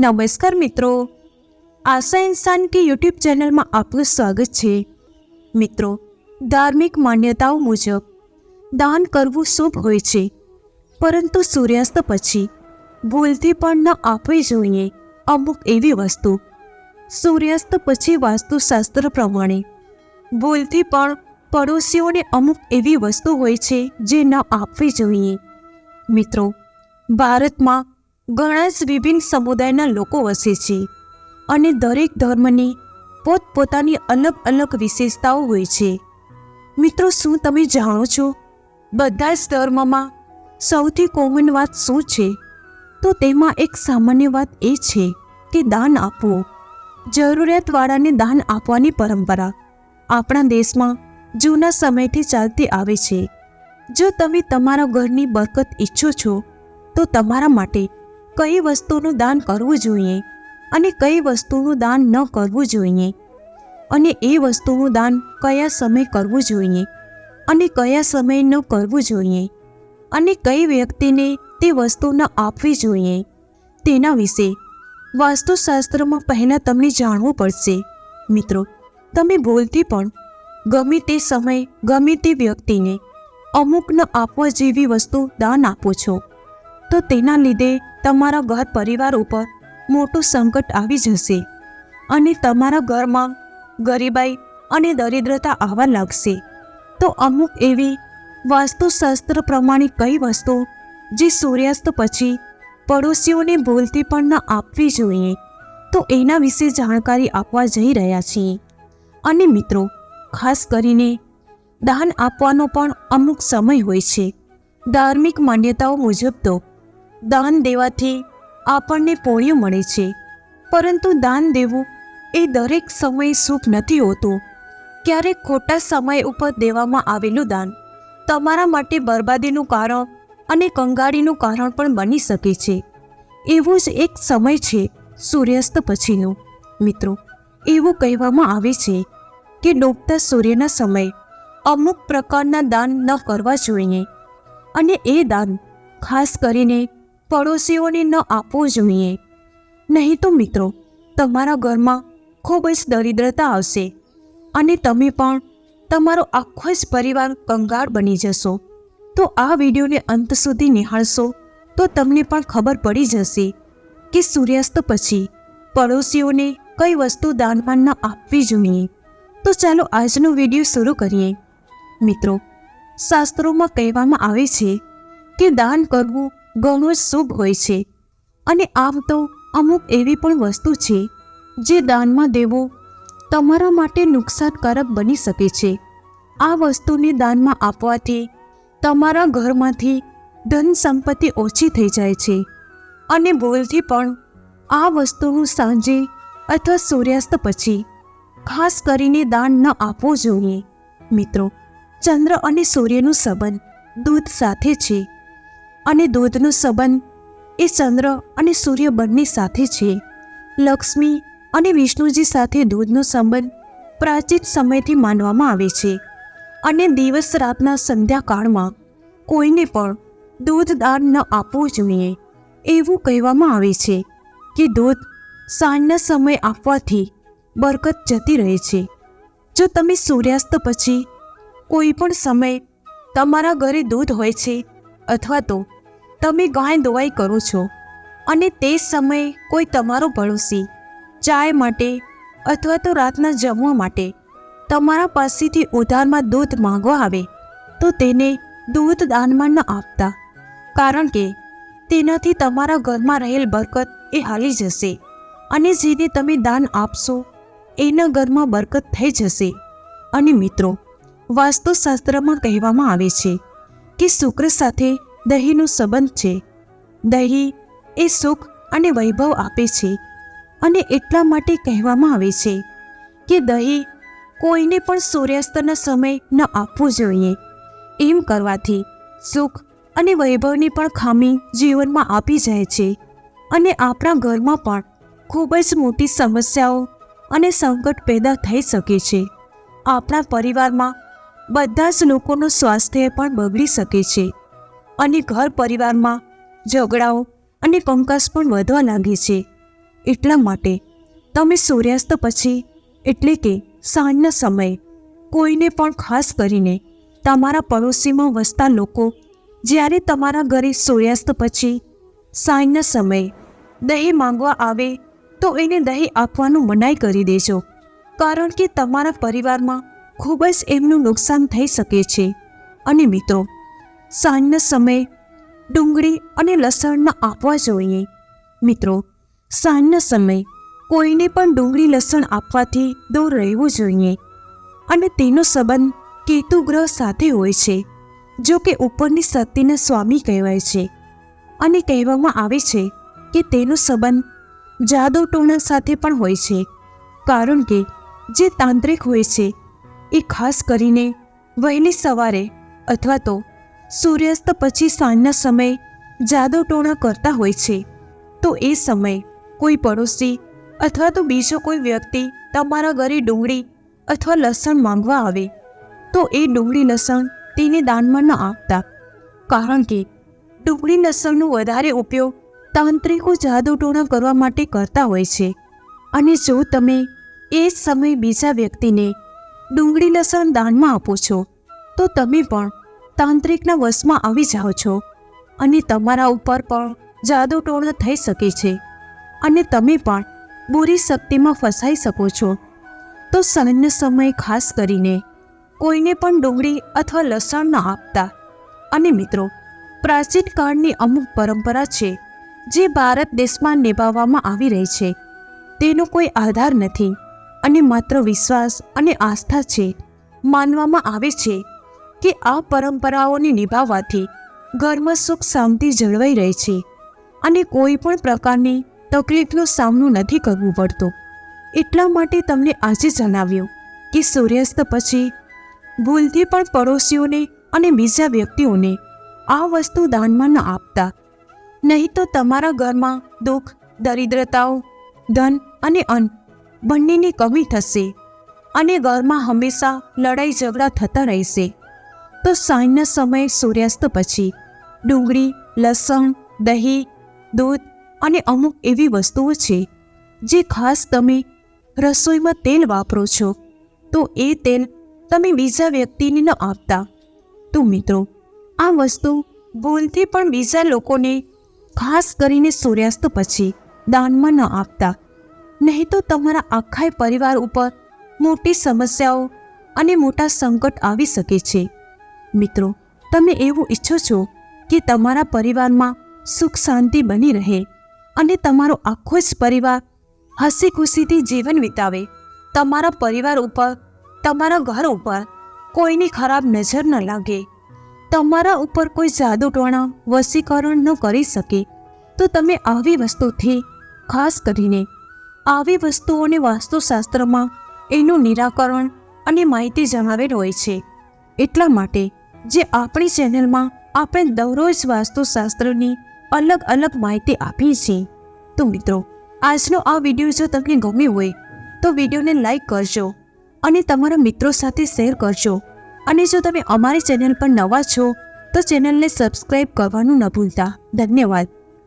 નમસ્કાર મિત્રો. આશા ઇન્સાન કે યુટ્યુબ ચેનલમાં આપનું સ્વાગત છે. મિત્રો, ધાર્મિક માન્યતાઓ મુજબ, દાન કરવું શુભ હોય છે. પરંતુ સૂર્યાસ્ત પછી, ભૂલથી પણ ન આપવી જોઈએ અમુક એવી વસ્તુ. સૂર્યાસ્ત પછી વાસ્તુશાસ્ત્ર પ્રમાણે, ભૂલથી પણ પડોશીઓને અમુક એવી વસ્તુ હોય છે જે ન આપવી જોઈએ. મિત્રો, ભારતમાં ઘણા જ વિભિન્ન સમુદાયના લોકો વસે છે અને દરેક ધર્મની પોતપોતાની અલગ અલગ વિશેષતાઓ હોય છે. મિત્રો, શું તમે જાણો છો બધા જ ધર્મમાં સૌથી કોમન વાત શું છે? તો તેમાં એક સામાન્ય વાત એ છે કે દાન આપવું. જરૂરિયાતવાળાને દાન આપવાની પરંપરા આપણા દેશમાં જૂના સમયથી ચાલતી આવે છે. જો તમે તમારા ઘરની બરકત ઈચ્છો છો, તો તમારા માટે કઈ વસ્તુનું દાન કરવું જોઈએ અને કઈ વસ્તુનું દાન ન કરવું જોઈએ અને એ વસ્તુનું દાન કયા સમય કરવું જોઈએ અને કયા સમય ન કરવું જોઈએ અને કઈ વ્યક્તિને તે વસ્તુ ન આપવી જોઈએ તેના વિશે વાસ્તુશાસ્ત્રમાં પહેલાં તમને જાણવું પડશે. મિત્રો, તમે ભૂલથી પણ ગમે તે સમય, ગમે તે વ્યક્તિને અમુક ન આપવા જેવી વસ્તુ દાન આપો છો, તો તેના લીધે તમારા ઘર પરિવાર ઉપર મોટું સંકટ આવી જશે અને તમારા ઘરમાં ગરીબાઈ અને દરિદ્રતા આવવા લાગશે. તો અમુક એવી વાસ્તુશાસ્ત્ર પ્રમાણે કઈ વસ્તુ જે સૂર્યાસ્ત પછી પડોશીઓને ભૂલથી પણ ન આપવી જોઈએ, તો એના વિશે જાણકારી આપવા જઈ રહ્યા છીએ. અને મિત્રો, ખાસ કરીને દાન આપવાનો પણ અમુક સમય હોય છે. ધાર્મિક માન્યતાઓ મુજબ તો દાન દેવાથી આપણને પુણ્ય મળે છે. પરંતુ દાન દેવું એ દરેક સમયે સુખ નથી હોતું. ક્યારેક ખોટા સમય ઉપર દેવામાં આવેલું દાન તમારા માટે બરબાદીનું કારણ અને કંગાળીનું કારણ પણ બની શકે છે. એવો જ એક સમય છે સૂર્યાસ્ત પછીનો. મિત્રો, એવું કહેવામાં આવે છે કે ડૂબતા સૂર્યના સમય અમુક પ્રકારના દાન ન કરવા જોઈએ. અને એ દાન ખાસ કરીને પડોશીઓને ન આપવું જોઈએ. નહીં તો મિત્રો, તમારા ઘરમાં ખૂબ જ દરિદ્રતા આવશે અને તમે પણ તમારો આખો જ પરિવાર કંગાળ બની જશો. તો આ વિડીયોને અંત સુધી નિહાળશો તો તમને પણ ખબર પડી જશે કે સૂર્યાસ્ત પછી પડોશીઓને કઈ વસ્તુ દાનમાં ન આપવી જોઈએ. તો ચાલો આજનો વીડિયો શરૂ કરીએ. મિત્રો, શાસ્ત્રોમાં કહેવામાં આવે છે કે દાન કરવું ઘણું શુભ હોય છે. અને આમ તો અમુક એવી પણ વસ્તુ છે, જે દાનમાં દેવું તમારા માટે નુકસાનકારક બની શકે છે. આ વસ્તુને દાનમાં આપવાથી તમારા ઘરમાંથી ધન સંપત્તિ ઓછી થઈ જાય છે. અને ભૂલથી પણ આ વસ્તુનું સાંજે અથવા સૂર્યાસ્ત પછી ખાસ કરીને દાન ન આપવું જોઈએ. મિત્રો, ચંદ્ર અને સૂર્યનો સંબંધ દૂધ સાથે છે. અને દૂધનો સંબંધ એ ચંદ્ર અને સૂર્ય બંને સાથે છે. લક્ષ્મી અને વિષ્ણુજી સાથે દૂધનો સંબંધ પ્રાચીન સમયથી માનવામાં આવે છે અને દિવસ રાતના સંધ્યાકાળમાં કોઈને પણ દૂધ દાન ન આપવું જોઈએ એવું કહેવામાં આવે છે કે દૂધ સાંજના સમય આપવાથી બરકત જતી રહે છે. જો તમે સૂર્યાસ્ત પછી કોઈ પણ સમય તમારા ઘરે દૂધ હોય છે અથવા તો તમે ગાય દોવાઈ કરો છો અને તે સમયે કોઈ તમારો પડોશી ચાય માટે અથવા તો રાતના જમવા માટે તમારા પાસેથી ઉધારમાં દૂધ માંગવા આવે, તો તેને દૂધ દાનમાં ન આપતા, કારણ કે તેનાથી તમારા ઘરમાં રહેલ બરકત એ હાલી જશે અને જેને તમે દાન આપશો, એના ઘરમાં બરકત થઈ જશે. અને મિત્રો, વાસ્તુશાસ્ત્રમાં કહેવામાં આવે છે કે શુક્ર સાથે દહીંનો સંબંધ છે. દહીં એ સુખ અને વૈભવ આપે છે અને એટલા માટે કહેવામાં આવે છે કે દહીં કોઈને પણ સૂર્યાસ્તના સમય ન આપવું જોઈએ. એમ કરવાથી સુખ અને વૈભવની પણ ખામી જીવનમાં આપી જાય છે અને આપણા ઘરમાં પણ ખૂબ જ મોટી સમસ્યાઓ અને સંકટ પેદા થઈ શકે છે. આપણા પરિવારમાં બધા જ લોકોનું સ્વાસ્થ્ય પણ બગડી શકે છે. અને ઘર પરિવારમાં ઝઘડાઓ અને કંકાસ પણ વધવા લાગે છે. એટલા માટે તમે સૂર્યાસ્ત પછી, એટલે કે સાંજના સમયે, કોઈને પણ ખાસ કરીને તમારા પડોશીમાં વસતા લોકો, જ્યારે તમારા ઘરે સૂર્યાસ્ત પછી, સાંજના સમયે દહીં માંગવા આવે, તો એને દહીં આપવાનું મનાઈ કરી દેજો. કારણ કે તમારા પરિવારમાં ખૂબ જ એમનું નુકસાન થઈ શકે છે. અને મિત્રો, સાંજના સમયે ડુંગળી અને લસણ ન આપવા જોઈએ. મિત્રો, સાંજના સમયે કોઈને પણ ડુંગળી લસણ આપવાથી દૂર રહેવું જોઈએ. અને તેનો સંબંધ કેતુ ગ્રહ સાથે હોય છે, જો કે ઉપરની શક્તિના સ્વામી કહેવાય છે. અને કહેવામાં આવે છે કે તેનો સંબંધ જાદુ ટોણા સાથે પણ હોય છે. કારણ કે જે તાંત્રિક હોય છે એ ખાસ કરીને વહેલી સવારે અથવા તો સૂર્યાસ્ત પછી સાંજના સમયે જાદુ કરતા હોય છે. તો એ સમયે કોઈ પડોશી અથવા તો બીજો કોઈ વ્યક્તિ તમારા ઘરે ડુંગળી અથવા લસણ માંગવા આવે, તો એ ડુંગળી લસણ તેને દાનમાં ન આપતા. કારણ કે ડુંગળી લસણનો વધારે ઉપયોગ તાંત્રિકો જાદુટોણા કરવા માટે કરતા હોય છે. અને જો તમે એ સમયે બીજા વ્યક્તિને ડુંગળી લસણ દાનમાં આપો છો. તો તમે પણ તાંત્રિકના વશમાં આવી જાઓ છો. અને તમારા ઉપર પણ જાદુટોણા થઈ શકે છે. અને તમે પણ બુરી શક્તિમાં ફસાઈ શકો છો. તો સાંજના સમયે ખાસ કરીને કોઈને પણ ડુંગળી અથવા લસણ ન આપતા. અને મિત્રો, પ્રાચીન કાળની અમુક પરંપરા છે જે ભારત દેશમાં નિભાવવામાં આવી રહી છે. તેનો કોઈ આધાર નથી. અને માત્ર વિશ્વાસ અને આસ્થા છે, માનવામાં આવે છે કે આ પરંપરાઓને નિભાવવાથી ઘરમાં સુખ શાંતિ જળવાઈ રહે છે અને કોઈ પણ પ્રકારની તકલીફનો સામનો નથી કરવો પડતો. એટલા માટે તમને આજે જણાવ્યું કે સૂર્યાસ્ત પછી ભૂલથી પણ પડોશીઓને અને બીજા વ્યક્તિઓને આ વસ્તુ દાનમાં ન આપતા. નહીં તો તમારા ઘરમાં દુઃખ, દરિદ્રતાઓ, ધન અને અન્ન બંનેની કમી થશે અને ઘરમાં હંમેશા લડાઈ ઝઘડા થતા રહેશે. તો સાંજના સમયે સૂર્યાસ્ત પછી ડુંગળી, લસણ, દહીં, દૂધ અને અમુક એવી વસ્તુઓ છે જે ખાસ તમે રસોઈમાં તેલ વાપરો છો, તો એ તેલ તમે બીજા વ્યક્તિને ન આપતા. તો મિત્રો, આ વસ્તુ ભૂલથી પણ બીજા લોકોને ખાસ કરીને સૂર્યાસ્ત પછી દાનમાં ન આપતા. નહીં તો તમારા આખા પરિવાર ઉપર મોટી સમસ્યાઓ અને મોટા સંકટ આવી શકે છે. મિત્રો, તમે એવું ઈચ્છો છો કે તમારા પરિવારમાં સુખ શાંતિ બની રહે અને તમારો આખો જ પરિવાર હસી ખુશીથી જીવન વિતાવે. તમારા પરિવાર ઉપર, તમારા ઘર ઉપર કોઈની ખરાબ નજર ન લાગે. તમારા ઉપર કોઈ જાદુ ટોણા વશીકરણ ન કરી શકે. તો તમે આવી વસ્તુથી ખાસ કરીને આવી વસ્તુઓને વાસ્તુશાસ્ત્રમાં એનું નિરાકરણ અને માહિતી જણાવેલ હોય છે. એટલા માટે જે આપણી ચેનલમાં આપણે દરરોજ વાસ્તુશાસ્ત્રની અલગ અલગ માહિતી આપીએ છીએ. તો મિત્રો, આજનો આ વીડિયો જો તમને ગમ્યો હોય, તો વિડીયોને લાઈક કરજો અને તમારા મિત્રો સાથે શેર કરજો. અને જો તમે અમારી ચેનલ પર નવા છો, તો ચેનલને સબસ્ક્રાઈબ કરવાનું ન ભૂલતા. ધન્યવાદ.